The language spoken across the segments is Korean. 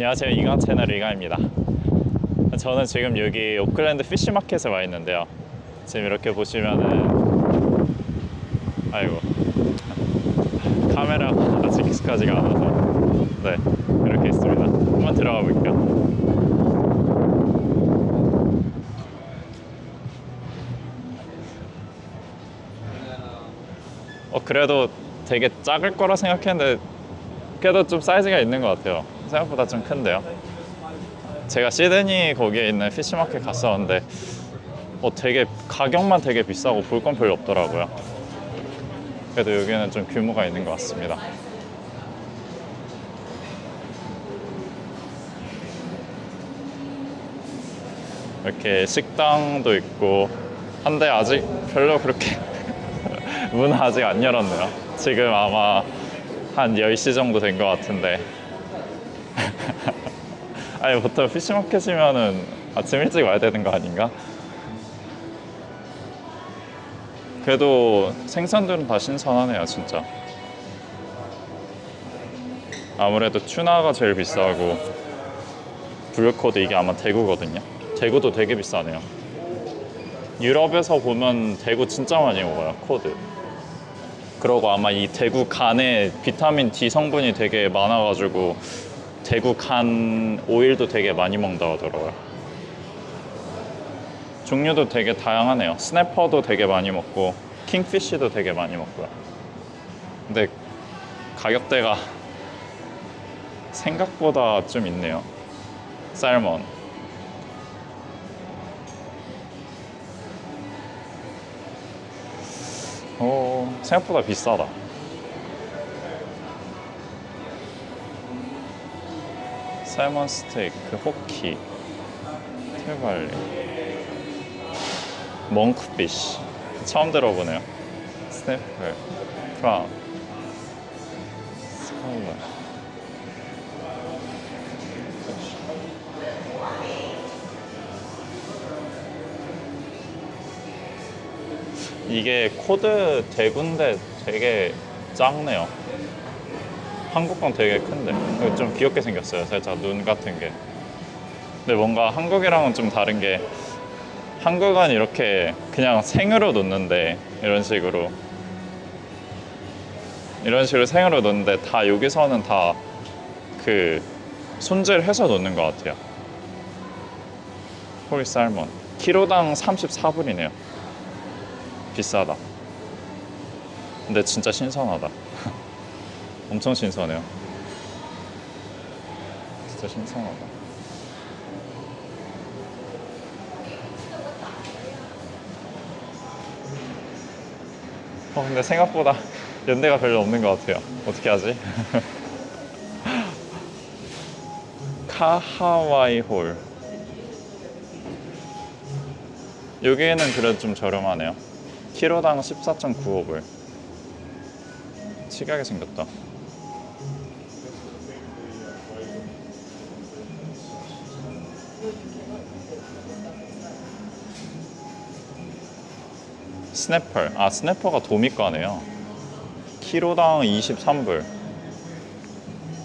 안녕하세요. 이강 채널 이강입니다. 저는 지금 여기 오클랜드 피쉬마켓에 와 있는데요. 지금 이렇게 보시면은 아이고. 카메라가 아직 익숙하지가 않아서. 네 이렇게 있습니다. 한번 들어가 볼게요. 어 그래도 되게 작을 거라 생각했는데 그래도 좀 사이즈가 있는 것 같아요. 생각보다 좀 큰데요. 제가 시드니 거기에 있는 피시마켓 갔었는데 어 되게 가격만 되게 비싸고 볼 건 별로 없더라고요. 그래도 여기는 좀 규모가 있는 것 같습니다. 이렇게 식당도 있고 한데 아직 별로 그렇게 문 아직 안 열었네요. 지금 아마 한 10시 정도 된 것 같은데. 아니, 보통 피시마켓이면은 아침 일찍 와야 되는 거 아닌가? 그래도 생선들은 다 신선하네요, 진짜. 아무래도 튜나가 제일 비싸고, 블루코드 이게 아마 대구거든요. 대구도 되게 비싸네요. 유럽에서 보면 대구 진짜 많이 먹어요, 코드. 그러고 아마 이 대구 간에 비타민 D 성분이 되게 많아가지고 대구 간 오일도 되게 많이 먹는다고 하더라고요. 종류도 되게 다양하네요. 스냅퍼도 되게 많이 먹고 킹피쉬도 되게 많이 먹고요. 근데 가격대가 생각보다 좀 있네요. 살몬. 오, 생각보다 비싸다. 살몬 스테이크, 호키, 테발리, 멍크피쉬. 처음 들어보네요. 스냅플, 프람, 스칼렛. 이게 코드 대구인데 되게 작네요. 한국 건 되게 큰데 좀 귀엽게 생겼어요. 살짝 눈 같은 게. 근데 뭔가 한국이랑은 좀 다른 게 한국은 이렇게 그냥 생으로 놓는데 이런 식으로 이런 식으로 생으로 놓는데 다 여기서는 다 그 손질해서 놓는 것 같아요. 홀 살몬 키로당 34불이네요. 비싸다. 근데 진짜 신선하다. 엄청 신선해요. 진짜 신선하다. 어, 근데 생각보다 연대가 별로 없는 것 같아요. 어떻게 하지? 카하와이 홀. 여기에는 그래도 좀 저렴하네요. 키로당 14.95불. 특이하게 생겼다. 스냅퍼. 아, 스냅퍼가 도미가네요. 키로당 23불.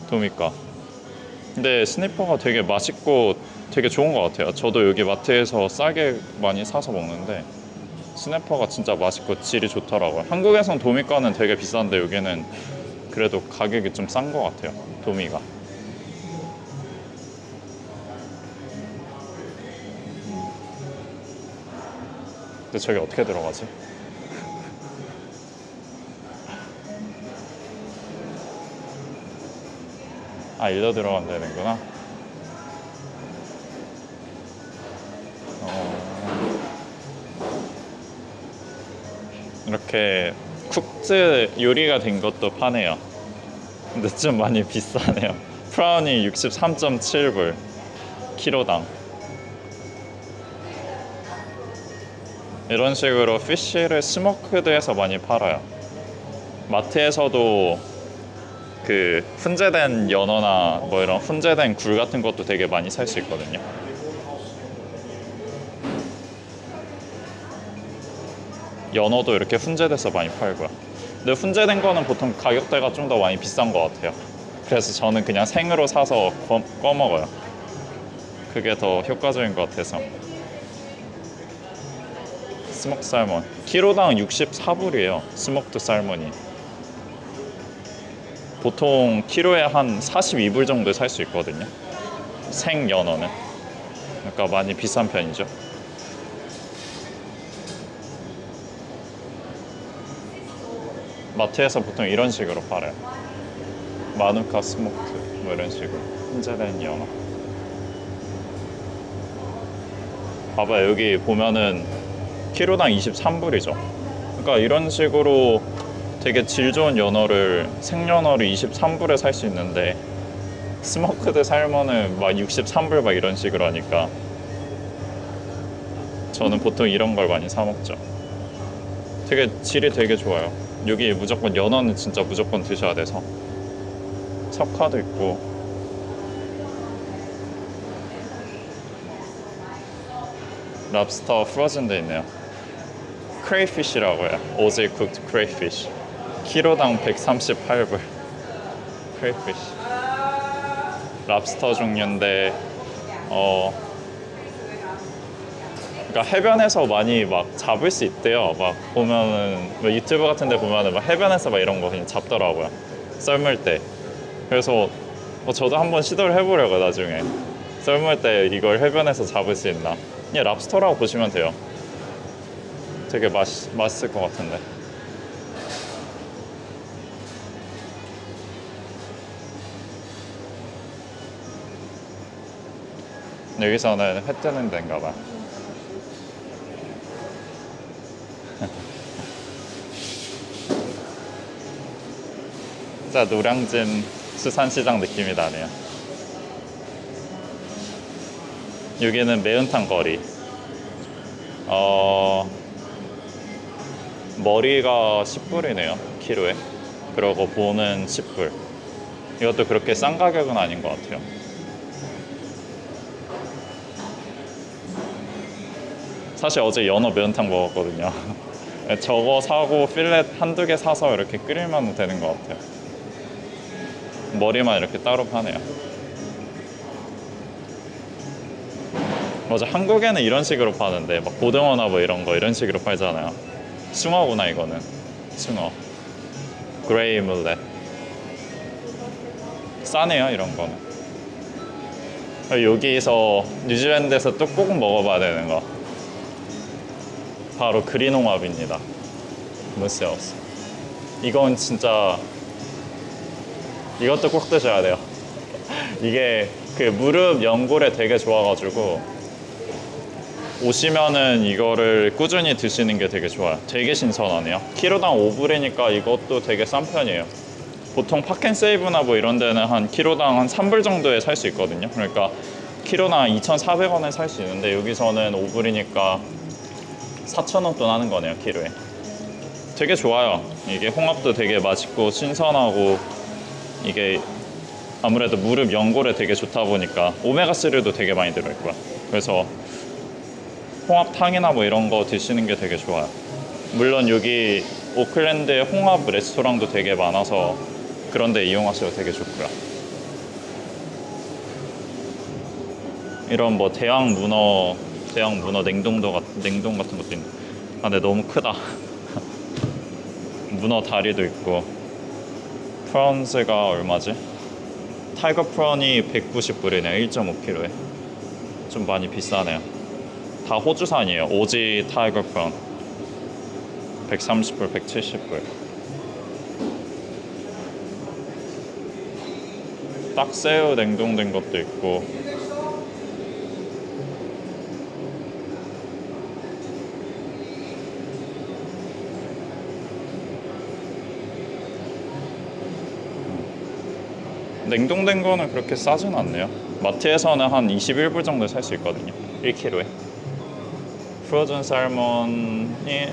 도미가. 근데 스냅퍼가 되게 맛있고 되게 좋은 것 같아요. 저도 여기 마트에서 싸게 많이 사서 먹는데 스냅퍼가 진짜 맛있고 질이 좋더라고요. 한국에선 도미가는 되게 비싼데 여기는 그래도 가격이 좀 싼 것 같아요. 도미가. 근데 저기 어떻게 들어가지? 아, 일로 들어가면 되는구나. 어... 이렇게 쿡즈 요리가 된 것도 파네요. 근데 좀 많이 비싸네요. 프라운이 63.7불 키로당. 이런 식으로 피쉬를 스모크드해서 많이 팔아요. 마트에서도 그 훈제된 연어나 뭐 이런 훈제된 굴 같은 것도 되게 많이 살 수 있거든요. 연어도 이렇게 훈제돼서 많이 팔고요. 근데 훈제된 거는 보통 가격대가 좀 더 많이 비싼 것 같아요. 그래서 저는 그냥 생으로 사서 꺼, 꺼 먹어요. 그게 더 효과적인 것 같아서. 스모크 살몬 키로당 64불이에요. 스모크드 살몬이. 보통 키로에 한 42불 정도에 살수 있거든요. 생 연어는. 그러니까 많이 비싼 편이죠. 마트에서 보통 이런 식으로 팔아요. 마누카 스모크 뭐 이런 식으로 훈제된 연어. 봐봐 여기 보면은 키로당 23불이죠. 그러니까 이런 식으로 되게 질 좋은 연어를 생연어를 23불에 살 수 있는데 스모크드 살몬은 막 63불 막 이런 식으로 하니까 저는 보통 이런 걸 많이 사 먹죠. 되게 질이 되게 좋아요. 여기 무조건 연어는 진짜 무조건 드셔야 돼서 석화도 있고 랍스터 프로즌 돼 있네요. 크레이피쉬라고 해요. 오즈 쿡드 크레이피쉬. 키로당 138불. 크레이피쉬. 랍스터 종류인데 어 그러니까 해변에서 많이 막 잡을 수 있대요. 막 보면은 뭐 유튜브 같은 데 보면은 막 해변에서 막 이런 거 그냥 잡더라고요. 썰물 때. 그래서 어, 저도 한번 시도를 해보려고 나중에 썰물 때 이걸 해변에서 잡을 수 있나. 그냥 랍스터라고 보시면 돼요. 되게 맛 맛있을 것 같은데. 여기서는 회 뜨는 데인가 봐. 진짜 노량진 수산시장 느낌이 나네요. 여기는 매운탕 거리. 어, 머리가 10불이네요. 키로에. 그리고 보는 10불. 이것도 그렇게 싼 가격은 아닌 것 같아요. 사실 어제 연어 매운탕 먹었거든요. 저거 사고 필렛 한두 개 사서 이렇게 끓이면 되는 것 같아요. 머리만 이렇게 따로 파네요. 맞아, 한국에는 이런 식으로 파는데, 막 고등어나 뭐 이런 거 이런 식으로 팔잖아요. 숭어구나, 이거는. 숭어. 그레이 물렛. 싸네요, 이런 거는. 여기서 뉴질랜드에서 또 꼭 먹어봐야 되는 거. 바로 그린홍합입니다. 무세오스. 이건 진짜 이것도 꼭 드셔야 돼요. 이게 그 무릎 연골에 되게 좋아가지고 오시면은 이거를 꾸준히 드시는 게 되게 좋아요. 되게 신선하네요. 키로당 5불이니까 이것도 되게 싼 편이에요. 보통 파켄세이브나 뭐 이런 데는 한 키로당 한 3불 정도에 살 수 있거든요. 그러니까 키로당 2,400원에 살 수 있는데 여기서는 5불이니까 4,000원 돈 하는 거네요, 키로에. 되게 좋아요. 이게 홍합도 되게 맛있고 신선하고 이게 아무래도 무릎 연골에 되게 좋다 보니까 오메가3도 되게 많이 들어있고요. 그래서 홍합탕이나 뭐 이런 거 드시는 게 되게 좋아요. 물론 여기 오클랜드에 홍합 레스토랑도 되게 많아서 그런 데 이용하셔도 되게 좋고요. 이런 뭐 대왕 문어, 대왕 문어 냉동도 같, 냉동 같은 것도 있네. 아, 근데 너무 크다. 문어 다리도 있고. 프런스가 얼마지? 타이거 프런이 190불이네요. 1.5kg에. 좀 많이 비싸네요. 다 호주산이에요. 오지 타이거 프런. 130불, 170불. 딱새우 냉동된 것도 있고. 냉동된 거는 그렇게 싸진 않네요. 마트에서는 한 21불 정도에 살수 있거든요. 1kg에. 프로즌 살몬이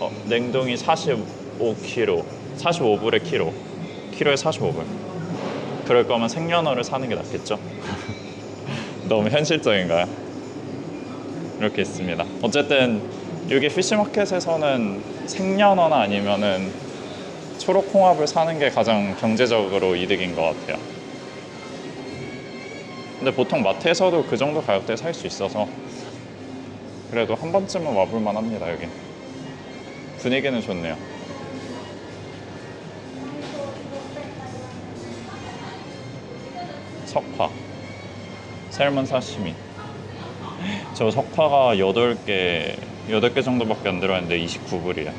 어, 냉동이 45kg, 45불에 키로, 키로에 45불. 그럴 거면 생연어를 사는 게 낫겠죠? 너무 현실적인가요? 이렇게 있습니다. 어쨌든 여기 피시마켓에서는 생연어나 아니면은 초록홍합을 사는 게 가장 경제적으로 이득인 것 같아요. 근데 보통 마트에서도 그 정도 가격대에 살 수 있어서 그래도 한 번쯤은 와볼 만 합니다 여기. 분위기는 좋네요. 석화, 셀몬 사시미. 저 석화가 8개, 8개 정도밖에 안 들어있는데 29불이에요.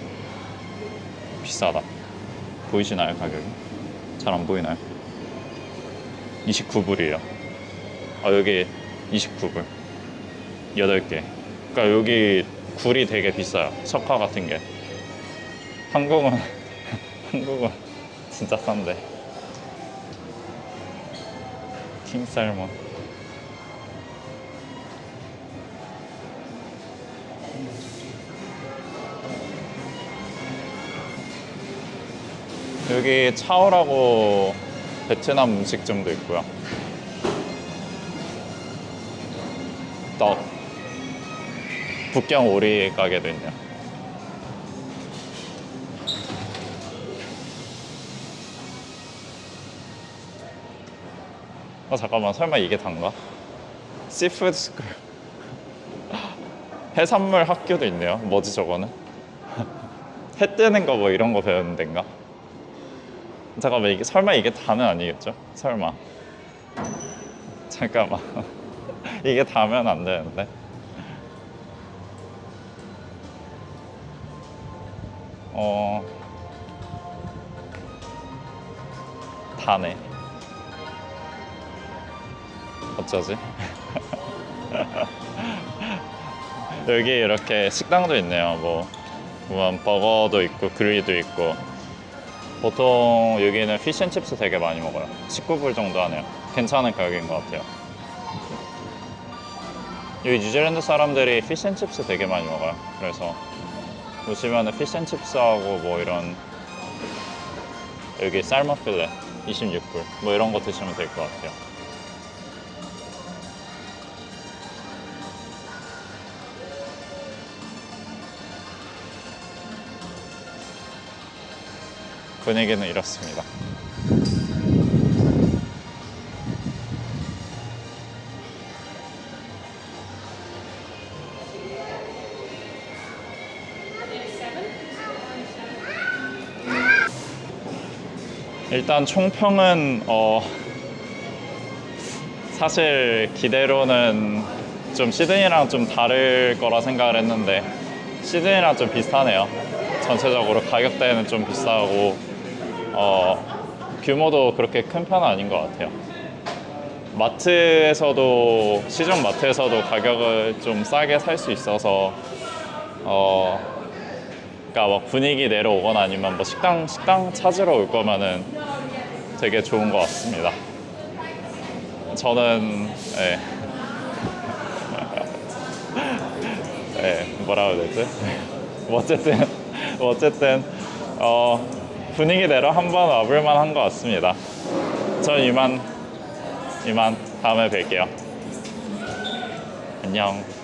비싸다. 보이시나요, 가격이? 잘 안 보이나요? 29불이에요. 아, 여기 29불. 8개. 그러니까 여기 굴이 되게 비싸요. 석화 같은 게. 한국은, 한국은 진짜 싼데. 킹살몬. 여기 차오라고 베트남 음식점도 있고요. 북경 오리 가게도 있네요. 아 잠깐만 설마 이게 단가? 시푸드 스쿨 해산물 학교도 있네요. 뭐지 저거는? 해 뜨는 거 뭐 이런 거 배우는 데인가? 잠깐만 이게 설마 이게 다는 아니겠죠? 설마 잠깐만 이게 다면 안 되는데 어 다네 어쩌지? 여기 이렇게 식당도 있네요 뭐 보면 버거도 있고 그릴도 있고 보통 여기는 피쉬앤칩스 되게 많이 먹어요. 19불 정도 하네요. 괜찮은 가격인 것 같아요. 여기 뉴질랜드 사람들이 피쉬앤칩스 되게 많이 먹어요. 그래서 보시면은 피쉬앤칩스하고 뭐 이런 여기 살몬 필레 26불 뭐 이런 거 드시면 될 것 같아요. 분위기는 이렇습니다. 일단 총평은 어 사실 기대로는 좀 시드니랑 좀 다를 거라 생각을 했는데 시드니랑 좀 비슷하네요. 전체적으로 가격대는 좀 비싸고 어, 규모도 그렇게 큰 편은 아닌 것 같아요. 마트에서도 시중 마트에서도 가격을 좀 싸게 살 수 있어서 어, 그러니까 막 분위기 내러 오거나 아니면 뭐 식당 식당 찾으러 올 거면은 되게 좋은 것 같습니다. 저는 예. 예, 뭐라 해야 되지? 뭐 어쨌든 뭐 어쨌든 어, 분위기 내러 한번 와볼 만 한 것 같습니다. 전 이만 이만 다음에 뵐게요. 안녕.